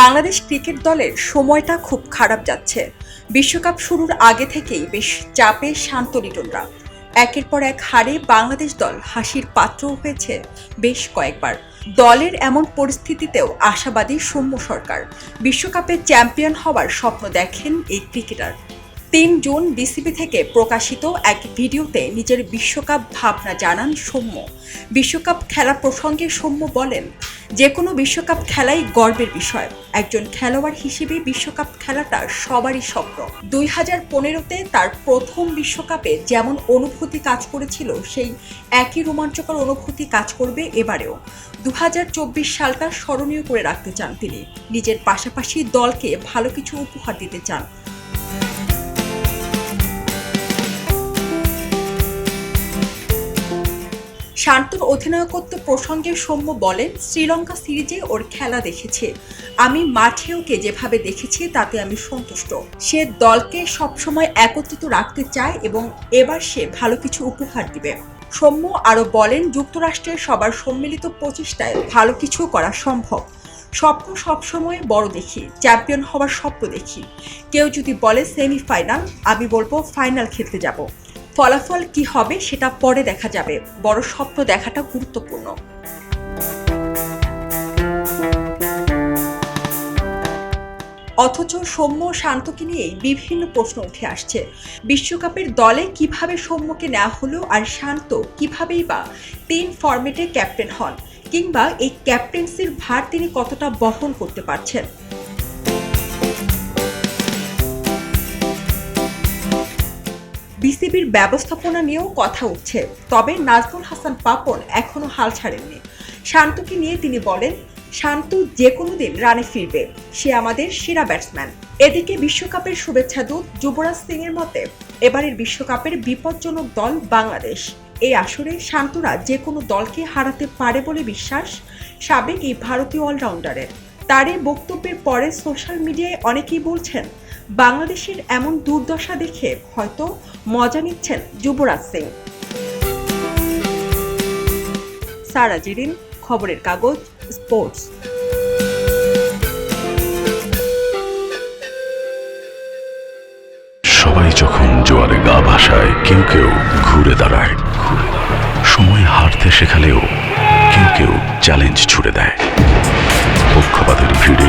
Bangladesh cricket দলের সময়টা খুব খারাপ যাচ্ছে। বিশ্বকাপ শুরুর আগে থেকেই বেশ চাপে শান্ত লিটনরা। একের পর এক হারে বাংলাদেশ দল হাসির পাত্র হয়েছে বেশ কয়েকবার। দলের এমন পরিস্থিতিতেও আশাবাদী সৌম্য সরকার। বিশ্বকাপে চ্যাম্পিয়ন হওয়ার স্বপ্ন দেখেন এই ক্রিকেটার। তিন জুন বিসিবি থেকে প্রকাশিত এক ভিডিওতে নিজের বিশ্বকাপ ভাবনা জানান সৌম্য। বিশ্বকাপ খেলা প্রসঙ্গে সৌম্য বলেন, যে কোনো বিশ্বকাপ খেলাই গর্বের বিষয়। একজন খেলোয়াড় হিসেবে বিশ্বকাপ খেলাটা সবারই স্বপ্ন। দুই হাজার পনেরোতে তার প্রথম বিশ্বকাপে যেমন অনুভূতি কাজ করেছিল, সেই একই রোমাঞ্চকর অনুভূতি কাজ করবে এবারেও। দু হাজার চব্বিশ সালটা স্মরণীয় করে রাখতে চান তিনি। নিজের পাশাপাশি দলকে ভালো কিছু উপহার দিতে চান। শান্তর অধিনায়কত্ব প্রসঙ্গে সৌম্য বলেন, শ্রীলঙ্কা সিরিজে ওর খেলা দেখেছে। আমি মাঠে ওকে যেভাবে দেখেছি, তাতে আমি সন্তুষ্ট। সে দলকে সবসময় একত্রিত রাখতে চায় এবং এবার সে ভালো কিছু উপহার দিবে। সৌম্য আরও বলেন যুক্তরাষ্ট্রের সবার সম্মিলিত প্রচেষ্টায় ভালো কিছু করা সম্ভব। স্বপ্ন সবসময় বড় দেখি, চ্যাম্পিয়ন হওয়ার স্বপ্ন দেখি। কেউ যদি বলে, সেমিফাইনাল, আমি বলব ফাইনাল খেলতে যাব। ফলাফল কি হবে সেটা পরে দেখা যাবে। বড় স্বপ্ন দেখাটা গুরুত্বপূর্ণ। অথচ সৌম্য শান্তকে নিয়ে বিভিন্ন প্রশ্ন উঠে আসছে। বিশ্বকাপের দলে কীভাবে সৌম্যকে নেওয়া হলো আর শান্ত কিভাবেই বা তিন ফরম্যাটে ক্যাপ্টেন হন, কিংবা এই ক্যাপ্টেন্সির ভার তিনি কতটা বহন করতে পারছেন? বিসিবির ব্যবস্থাপনা নিয়েও কথা উঠছে। তবে নাজমুল হাসান পাপন এখনও হাল ছাড়েননি। শান্তকে নিয়ে তিনি বলেন, শান্ত যে কোনো দিন রানে ফিরবে। সে আমাদের সেরা ব্যাটসম্যান। এদিকে বিশ্বকাপের শুভেচ্ছা দূত যুবরাজ সিং এর মতে, এবারের বিশ্বকাপের বিপজ্জনক দল বাংলাদেশ। এই আসরে শান্তরা যে কোনো দলকে হারাতে পারে বলে বিশ্বাস সাবেক এই ভারতীয় অলরাউন্ডারের। তার এই বক্তব্যের পরে সোশ্যাল মিডিয়ায় অনেকেই বলছেন বাংলাদেশের এমন দুর্দশা দেখে হয়তো মজা নিচ্ছেন যুবরাজ সিং। সারা জেরিন খবরের কাগজ, স্পোর্টস। সবাই যখন জোয়ারে গা ভাসায়, কেউ কেউ ঘুরে দাঁড়ায়। সময় হারতে শেখালেও কেউ কেউ চ্যালেঞ্জ ছুড়ে দেয়। পক্ষপাতের ভিড়ে